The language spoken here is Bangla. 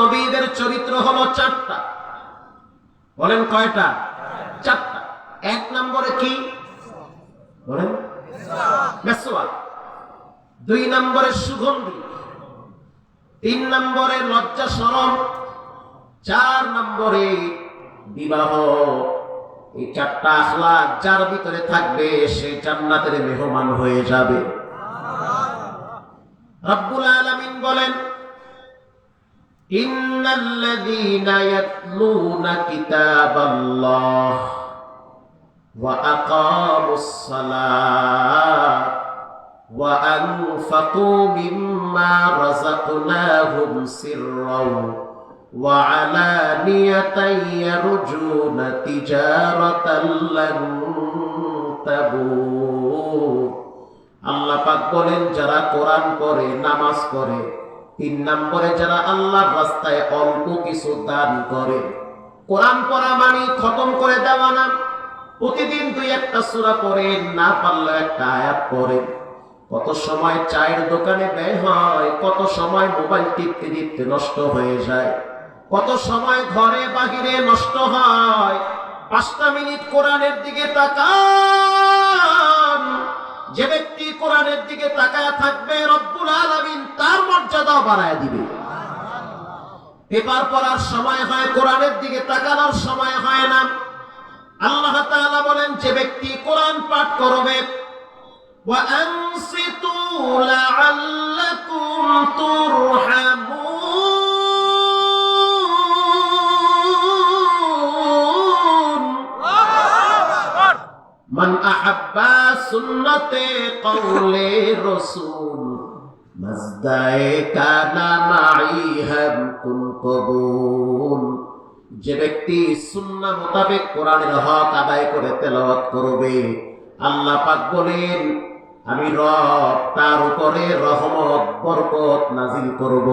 নবীদের চরিত্র হলো চারটা। বলেন কয়টা? চারটা। এক নম্বরে কি? বলেন। দুই নম্বরে সুগন্ধি। তিন নম্বরে লজ্জা সরম চার নম্বরে বিবাহ। এই চারটা আখলাক যার ভিতরে থাকবে সে জান্নাতের মেহমান হয়ে যাবে রব্বুল আলামিন বলেন ইন্নাল্লাযীনা ইয়াতলুনা কিতাবাল্লাহ ওয়া আকামুস সালাত وأنفقوا مما رزقناهم سرا وعلانية يرجون تجارة لن تبور আল্লাহ পাক বলেন যারা কোরআন পড়ে নামাজ পড়ে তিন নম্বরে যারা আল্লাহর রাস্তায় অল্প কিছু দান করে, কোরআন পড়া মানে খতম করে দেওয়া না। প্রতিদিন দুই একটা না পারলে একটা আয়াত কত সময় চায়ের দোকানে ব্যয় হয়, কত সময় মোবাইল টিপতে টিপতে নষ্ট হয়ে যায়, কত সময় ঘরে বাহিরে নষ্ট হয়। পাঁচটা মিনিট কোরআনের দিকে তাকান যে ব্যক্তি কোরআনের দিকে তাকায় থাকবে, রব্বুল আলামিন তার মর্যাদা বাড়ায় দিবে। পেপার পড়ার সময় হয়, কোরআনের দিকে তাকানোর সময় হয় না। আল্লাহ তাআলা বলেন, যে ব্যক্তি কোরআন পাঠ করবে, ওয়া আনসিতু লাআল্লাকুম মান আহাব্বা সুন্নতে কওলে রসুল, মাজদায়ে কানা মাইহাম কুন কবুল। যে ব্যক্তি সুন্নাহ মোতাবেক কোরআনের হক আদায় করে তেলাওয়াত করবে, আল্লাহ পাক বলেন, আমি রব, তার উপরে রহমত, বরকত নাজিল করব।